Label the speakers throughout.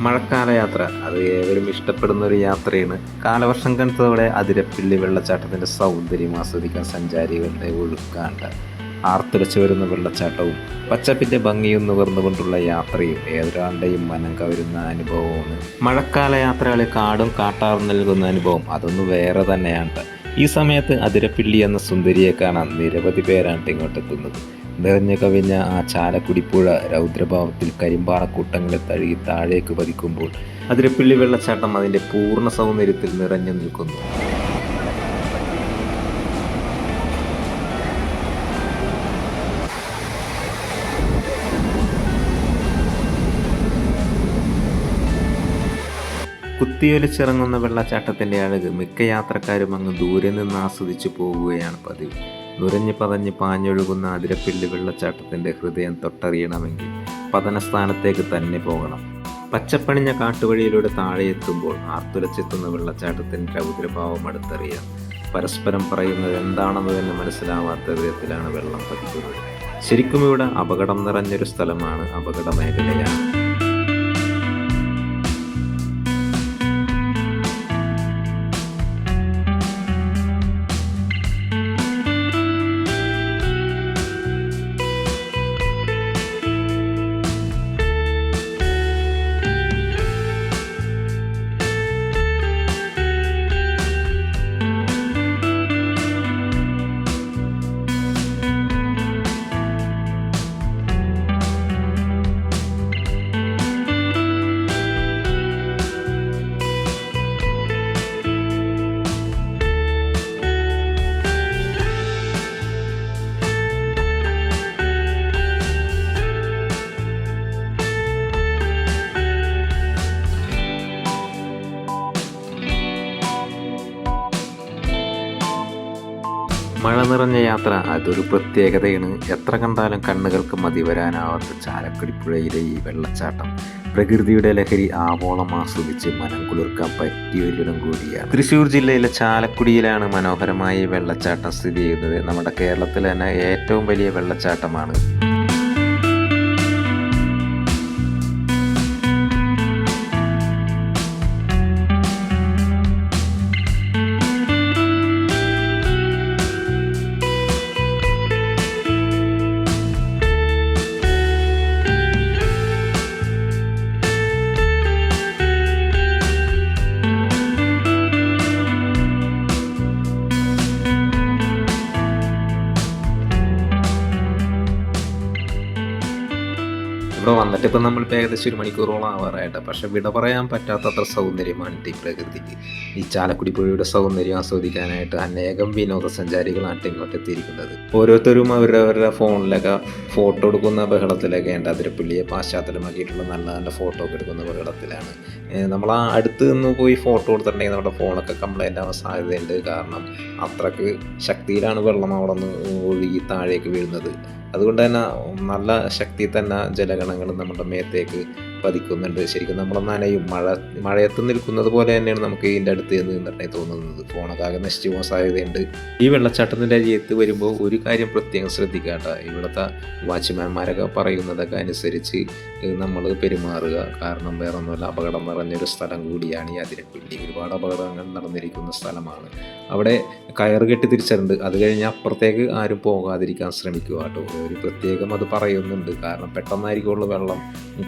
Speaker 1: മഴക്കാല യാത്ര. അത് ഏവരും ഇഷ്ടപ്പെടുന്ന ഒരു യാത്രയാണ്. കാലവർഷം കണ്ടതോടെ അതിരപ്പിള്ളി വെള്ളച്ചാട്ടത്തിന്റെ സൗന്ദര്യം ആസ്വദിക്കാൻ സഞ്ചാരികളുടെ ഒഴുക്കാണ്ട് ആർത്തുലച്ചു വരുന്ന വെള്ളച്ചാട്ടവും പച്ചപ്പിന്റെ ഭംഗിയും നുകർന്നുകൊണ്ടുള്ള യാത്രയും ഏതൊരാളുടെയും മനം കവരുന്ന അനുഭവമാണ്. മഴക്കാല യാത്രകളിൽ കാടും കാട്ടാറും നൽകുന്ന അനുഭവം അതൊന്ന് വേറെ തന്നെയാണ്. ഈ സമയത്ത് അതിരപ്പിള്ളി എന്ന സുന്ദരിയെ കാണാൻ നിരവധി പേരാണ് ഇങ്ങോട്ടെത്തുന്നത്. നിറഞ്ഞു കവിഞ്ഞ ആ ചാലക്കുടിപ്പുഴ രൗദ്രഭാവത്തിൽ കരിമ്പാറക്കൂട്ടങ്ങളെ തഴുകി താഴേക്ക് പതിക്കുമ്പോൾ അതിരപ്പിള്ളി വെള്ളച്ചാട്ടം അതിന്റെ പൂർണ സൗന്ദര്യത്തിൽ നിറഞ്ഞു നിൽക്കുന്നു. കുത്തിയൊലിച്ചിറങ്ങുന്ന വെള്ളച്ചാട്ടത്തിന്റെ അഴക് മിക്ക യാത്രക്കാരും അങ്ങ് ദൂരെ നിന്ന് ആസ്വദിച്ചു പോവുകയാണ് പതിവ്. നുരഞ്ഞു പതഞ്ഞ് പാഞ്ഞൊഴുകുന്ന അതിരപ്പിള്ളി വെള്ളച്ചാട്ടത്തിന്റെ ഹൃദയം തൊട്ടറിയണമെങ്കിൽ പതനസ്ഥാനത്തേക്ക് തന്നെ പോകണം. പച്ചപ്പണിഞ്ഞ കാട്ടുവഴിയിലൂടെ താഴെ എത്തുമ്പോൾ ആർത്തുലച്ചെത്തുന്ന വെള്ളച്ചാട്ടത്തിന്റെ രൗദ്രഭാവം അടുത്തറിയാം. പരസ്പരം പറയുന്നത് എന്താണെന്ന് തന്നെ മനസ്സിലാവാത്ത വിധത്തിലാണ് വെള്ളം പതിക്കുന്നത്. ശരിക്കും ഇവിടെ അപകടം നിറഞ്ഞൊരു സ്ഥലമാണ് അപകട മേഖലയാണ്. മഴ നിറഞ്ഞ യാത്ര അതൊരു പ്രത്യേകതയാണ്. എത്ര കണ്ടാലും കണ്ണുകൾക്ക് മതിവരാനാവാത്ത ചാലക്കുടിപ്പുഴയിലെ ഈ വെള്ളച്ചാട്ടം. പ്രകൃതിയുടെ ലഹരി ആവോളം ആസ്വദിച്ച് മനം കുളിർക്കാൻ പറ്റിയ ഒരിടം കൂടിയാണ്. തൃശ്ശൂർ ജില്ലയിലെ ചാലക്കുടിയിലാണ് മനോഹരമായ ഈ വെള്ളച്ചാട്ടം സ്ഥിതി ചെയ്യുന്നത്. നമ്മുടെ കേരളത്തിൽ തന്നെ ഏറ്റവും വലിയ വെള്ളച്ചാട്ടമാണ്. ഇവിടെ വന്നിട്ട് ഇപ്പം നമ്മളിപ്പോൾ ഏകദേശം ഒരു മണിക്കൂറോളം ആവാറായിട്ട് പക്ഷെ വിട പറയാൻ പറ്റാത്തത്ര സൗന്ദര്യമാണ് ഈ പ്രകൃതിക്ക്. ഈ ചാലക്കുടി പുഴയുടെ സൗന്ദര്യം ആസ്വദിക്കാനായിട്ട് അനേകം വിനോദസഞ്ചാരികളാണ് ഇങ്ങോട്ട് എത്തിയിരിക്കുന്നത്. ഓരോരുത്തരും അവരുടെ ഫോണിലൊക്കെ ഫോട്ടോ എടുക്കുന്ന ബഹളത്തിലൊക്കെ ഉണ്ട്. അതിരപ്പള്ളിയെ പാശ്ചാത്തലമാക്കിയിട്ടുള്ള നല്ല നല്ല ഫോട്ടോ ഒക്കെ എടുക്കുന്ന ബഹളത്തിലാണ്. നമ്മൾ ആ അടുത്ത് നിന്ന് പോയി ഫോട്ടോ എടുത്തിട്ടുണ്ടെങ്കിൽ നമ്മുടെ ഫോണൊക്കെ കംപ്ലൈന്റ് ആവാൻ സാധ്യതയുണ്ട്. കാരണം അത്രയ്ക്ക് ശക്തിയിലാണ് വെള്ളം അവിടെ നിന്ന് ഒഴുകി താഴേക്ക് വീഴുന്നത്. അതുകൊണ്ട് തന്നെ നല്ല ശക്തി തന്നെ ജലഗണങ്ങൾ നമ്മുടെ മേത്തേക്ക് പതിക്കുന്നുണ്ട്. ശരിക്കും നമ്മൾ നനയും. മഴ മഴയത്ത് നിൽക്കുന്നത് പോലെ തന്നെയാണ് നമുക്ക് ഇതിന്റെ അടുത്ത് എന്ന് നിന്നിട്ടുണ്ടെങ്കിൽ തോന്നുന്നത്. ഫോണൊക്കെ നശിച്ചു പോകാൻ സാധ്യതയുണ്ട്. ഈ വെള്ളച്ചാട്ടത്തിന്റെ അരിയത്ത് വരുമ്പോൾ ഒരു കാര്യം പ്രത്യേകം ശ്രദ്ധിക്കാട്ട കേട്ടോ. ഇവിടുത്തെ വാച്ച്മാൻമാരൊക്കെ പറയുന്നതൊക്കെ അനുസരിച്ച് നമ്മൾ പെരുമാറുക. കാരണം വേറെ ഒന്നുമല്ല അപകടം നിറഞ്ഞൊരു സ്ഥലം കൂടിയാണ് ഈ അതിരപ്പിള്ളി. ഒരുപാട് അപകടങ്ങൾ നടന്നിരിക്കുന്ന സ്ഥലമാണ്. അവിടെ കയറ് കെട്ടി തിരിച്ചിട്ടുണ്ട്. അത് കഴിഞ്ഞ് അപ്പുറത്തേക്ക് ആരും പോകാതിരിക്കാൻ ശ്രമിക്കുക കേട്ടോ. ഒരു പ്രത്യേകം അത് പറയുന്നുണ്ട്. കാരണം പെട്ടെന്നായിരിക്കുള്ളൂ വെള്ളം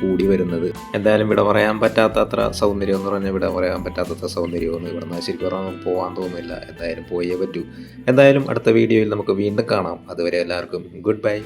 Speaker 1: കൂടി വരുന്നത്. എന്തായാലും ഇവിടെ പറയാൻ പറ്റാത്തത്ര സൗന്ദര്യം എന്ന് പറഞ്ഞാൽ ഇവിടെ പറയാൻ പറ്റാത്തത്ര സൗന്ദര്യമൊന്നും ഇവിടെ ശരിക്കും പറഞ്ഞാൽ നമുക്ക് പോകാൻ തോന്നുന്നില്ല. എന്തായാലും പോയേ പറ്റൂ. എന്തായാലും അടുത്ത വീഡിയോയിൽ നമുക്ക് വീണ്ടും കാണാം. അതുവരെ എല്ലാവർക്കും ഗുഡ് ബൈ